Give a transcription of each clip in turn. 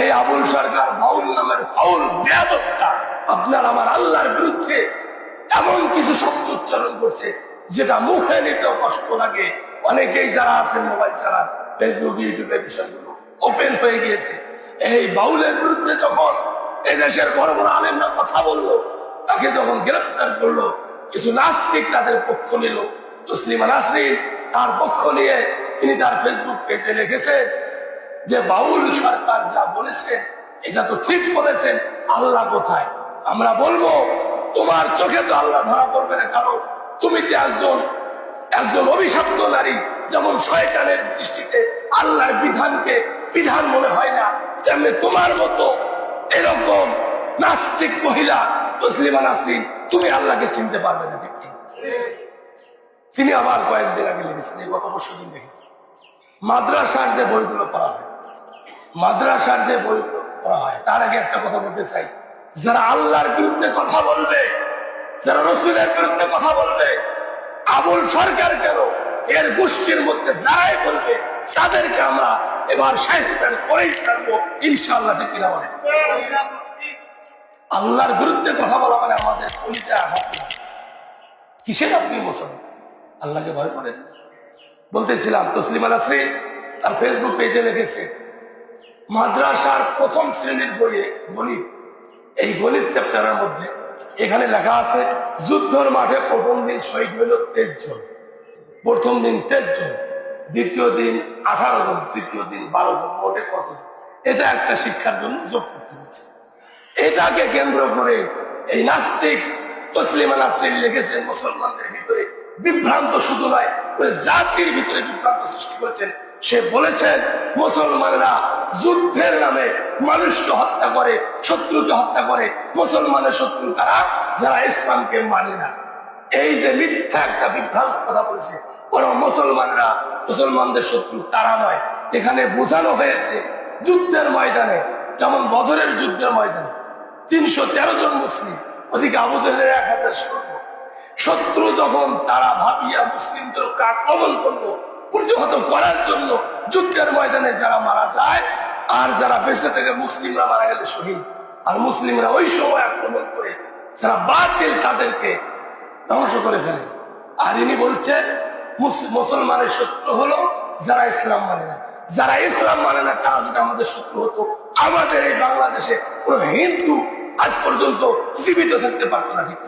এই আবুল সরকার বাউল নামের ফাউল বেয়াদবটা। আপনার আমার আল্লাহর বিরুদ্ধে এমন কিছু শব্দ উচ্চারণ করছে, যেটা মুখে নিতেও কষ্ট লাগে। অনেকেই যারা আছেন মোবাইল ছাড়া ফেসবুক ইউটিউবে বিষয়গুলো ওপেন হয়ে গিয়েছে। এই বাউলের বিরুদ্ধে যখন এদেশের বড় বড় আলেমরা কথা বলল, তাকে যখন গ্রেপ্তার করল, কিছু নাস্তিক তাদের পক্ষ নিল। তসলিমা নাসরিন তার পক্ষ নিয়ে তিনি তার ফেসবুক পেজে লিখেছেন যে বাউল সরকার যা বলেছেন, এটা তো ঠিক বলেছেন, আল্লাহ কোথায়? আমরা বলব, তোমার চোখে তো আল্লাহ ধরা পড়বে না, কারণ তুমি তো একজন একজন অভিশপ্ত নারী, যেমন শয়তানের দৃষ্টিতে আল্লাহর বিধানকে বিধান মনে হয় না, তেমনি তোমার মতো এরকম নাস্তিক মহিলা, তসলিমা নাসরিন, তুমি আল্লাহকে চিনতে পারবে না, ঠিক তিনি আবার কয়েকদিন আগে লিখেছেন, এই গত পরশু দিন দেখেছি। মাদ্রাসার যে বইগুলো পড়া হয় মাদ্রাসার যে বই করা হয়, তার আগে একটা কথা বলতে চাই। যারা আল্লাহর বিরুদ্ধে কথা বলবে, যারা রসুলের বিরুদ্ধে কথা বলবে, আবুল সরকার কেন? এর গোষ্ঠীর মধ্যে যারাই বলবে, তাদেরকে আমরা এবার সাহিত্যার করেই ছাড়বো, ইনশাআল্লাহ, ঠিক কিনা বলে আল্লাহর বিরুদ্ধে কথা বলা মানে আমাদের পরিচয় আঘাত কিসের আপনি মুসলমান আল্লাহকে ভয় করেন? বলতেছিলাম, তসলিমা নাসরিন তার ফেসবুক পেজে লিখেছে মাদ্রাসার প্রথম শ্রেণির বইয়ে গণিত। এই গণিত চ্যাপ্টারের মধ্যে এখানে লেখা আছে, যুদ্ধর মাঠে প্রথম দিন শহীদ হইল তেইশ জন, প্রথম দিন তেইশ জন, দ্বিতীয় দিন আঠারো জন, তৃতীয় দিন বারো জন, মোটে কত জন। এটা একটা শিক্ষার জন্য যোগ করতে হচ্ছে। এটাকে কেন্দ্র করে এই নাস্তিক তসলিমা নাসরিন লিখেছেন, মুসলমানদের ভিতরে বিভ্রান্ত শুধু নয় জাতির ভিতরে বিভ্রান্ত সৃষ্টি করেছেন। সে বলেছেন মুসলমানেরা যুদ্ধের নামে মানুষকে হত্যা করে, শত্রুকে হত্যা করে, মুসলমানের শত্রু তারা, যারা ইসলামকে মানে না। এই যে মিথ্যা একটা বিভ্রান্ত কথা বলেছে, কোন মুসলমানরা মুসলমানদের শত্রু তারা নয়। এখানে বোঝানো হয়েছে, যুদ্ধের ময়দানে, যেমন বদরের যুদ্ধের ময়দানে, তিনশো তেরো জন মুসলিম, ওদিকে আবু জাহেলের এক হাজার শত্রু যখন তারা ভাবিয়া মুসলিমদের আক্রমণ করল করার জন্য যুদ্ধের ময়দানে যারা মারা যায় আর যারা বেঁচে থেকে মুসলিমরা মারা গেলে শহীদ। আর মুসলিমরা ওই সময় আক্রমণ করে যারা বাতিল তাদেরকে ধ্বংস করে ফেলে। আর ইনি বলছে মুসলমানের শত্রু হলো যারা ইসলাম মানে না। যারা ইসলাম মানে না, তারা যদি আমাদের শত্রু হতো, আমাদের এই বাংলাদেশে কোন হিন্দু আজ পর্যন্ত জীবিত থাকতে পারতো না, ঠিক?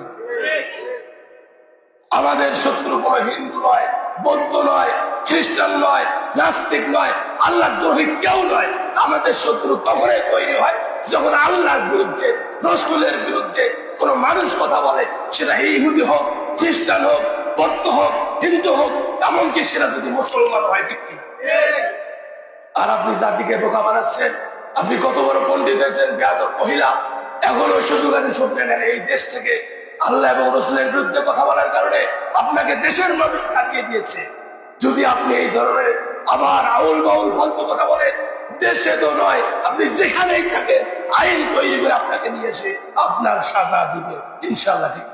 আমাদের শত্রু কোনো হিন্দু নয়, বৌদ্ধ নয়, খ্রিস্টান নয়, নাস্তিক নয় আল্লাহ দ্রোহী কেউ নয়। আমাদের শত্রু তখনই তৈরি হয় যখন আল্লাহর বিরুদ্ধে, রসুলের বিরুদ্ধে কোন মানুষ কথা বলে, সেটা ইহুদি হোক, খ্রিস্টান হোক, বৌদ্ধ হোক, হিন্দু হোক, এমনকি সেটা যদি মুসলমান হয়, ঠিক আর আপনি জাতিকে বোকা বানাচ্ছেন, আপনি কত বড় পণ্ডিত হয়েছেন, বেয়াদব মহিলা, এখনও সুযোগ আছে নেন এই দেশ থেকে আল্লাহ এবং রসুলের বিরুদ্ধে কথা বলার কারণে আপনাকে দেশের মানুষ তাকিয়ে দিয়েছে। যদি আপনি এই ধরনের আবার আউল বাউল ফালতু কথা বলেন, দেশে তো নয়, আপনি যেখানেই থাকেন, আইন তৈরি করে আপনাকে নিয়ে এসে আপনার সাজা দিবে। ইনশাল্লাহ ঠিক।